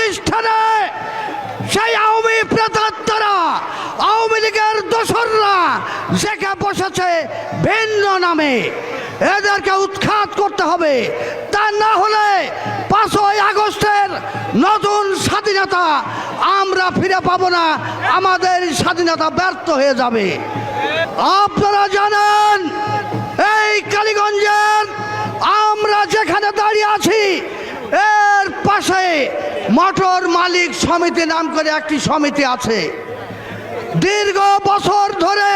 প্রতিষ্ঠানে সেই আওয়ামী প্রেতাত্মারা, আওয়ামী লীগের দোসররা জেগে বসেছে ভিন্ন নামে। এদেরকে উৎখাত করতে হবে। তা না হলে পাঁচই আগস্টের নতুন স্বাধীনতা আমরা ফিরে পাবো না, আমাদের স্বাধীনতা ব্যর্থ হয়ে যাবে। আপনারা জানেন, এই কালীগঞ্জের আমরা যেখানে দাঁড়িয়ে আছি এর পাশে মোটর মালিক সমিতি নাম করে একটি সমিতি আছে। দীর্ঘ বছর ধরে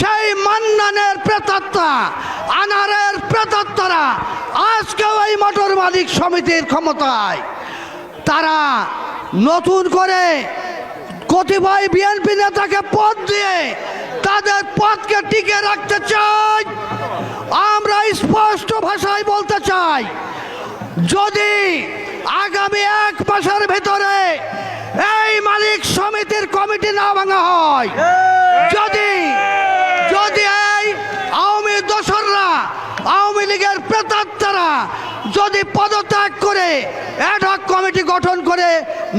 সেই মান্নানের প্রেতাত্মা, আনারের প্রেতাত্মারা আজকেও এই মোটর মালিক সমিতির ক্ষমতায়। তারা নতুন করে কতিপয় বিএনপি নেতাকে পদ দিয়ে তাদের পদকে টিকে রাখতে চাই। আমরা স্পষ্ট ভাষায় বলতে চাই, যদি ভিতরে এই মালিক সমিতির কমিটি না ভাঙা হয়। যদি যদি এই আওয়ামী দোসররা, আওয়ামী লীগের প্রেতাত্মারা যদি পদত্যাগ করে অ্যাডহক কমিটি গঠন করে,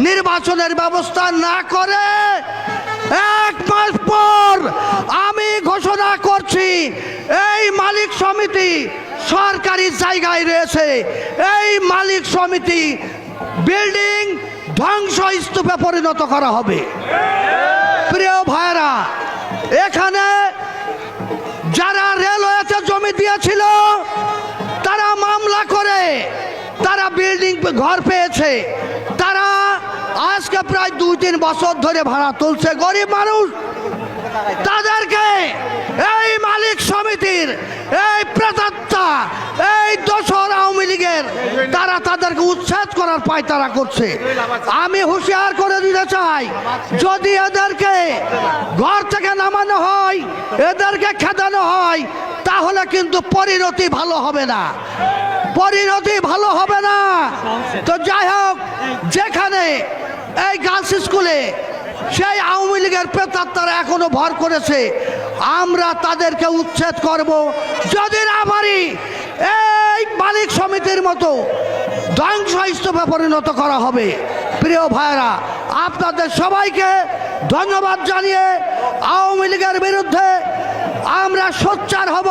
নির্বাচনের ব্যবস্থা না করে, এক মাস পর আমি ঘোষণা করছি, এই মালিক সমিতি সরকারি জায়গায় রয়েছে। এই মালিক সমিতি বিল্ডিং ধ্বংস স্তূপে পরিণত করা হবে। প্রিয় ভাইরা এখানে যারা রেলওয়েতে জমি দিয়েছিল, তারা মামলা করে, তারা বিল্ডিং ঘর পেয়েছে। তারা আজকে প্রায় দুই তিন বছর ধরে ভাড়া তুলছে। গরিব মানুষ, তাদেরকে এই মালিক সমিতির এই প্রেতাত্মা এই দোসর আওয়ামী লীগের তারা তাদেরকে উচ্ছেদ করার পায় তারা করছে। আমি হুঁশিয়ার করে দিতে চাই, যদি এদেরকে ঘর থেকে নামানো হয়, এদেরকে খেদানো হয়, তাহলে কিন্তু পরিণতি ভালো হবে না। পরিণতি ভালো হবে না। তো যাই হোক, যেখানে এই গার্লস স্কুলে সেই আওয়ামী লীগের প্রেতাত্মারা এখনও ভর করেছে, আমরা তাদেরকে উচ্ছেদ করব। যদি না পারি, এই মালিক সমিতির মতো ধ্বংস স্তূপে পরিণত করা হবে। প্রিয় ভাইরা আপনাদের সবাইকে ধন্যবাদ জানিয়ে আওয়ামী লীগের বিরুদ্ধে আমরা সোচ্চার হব।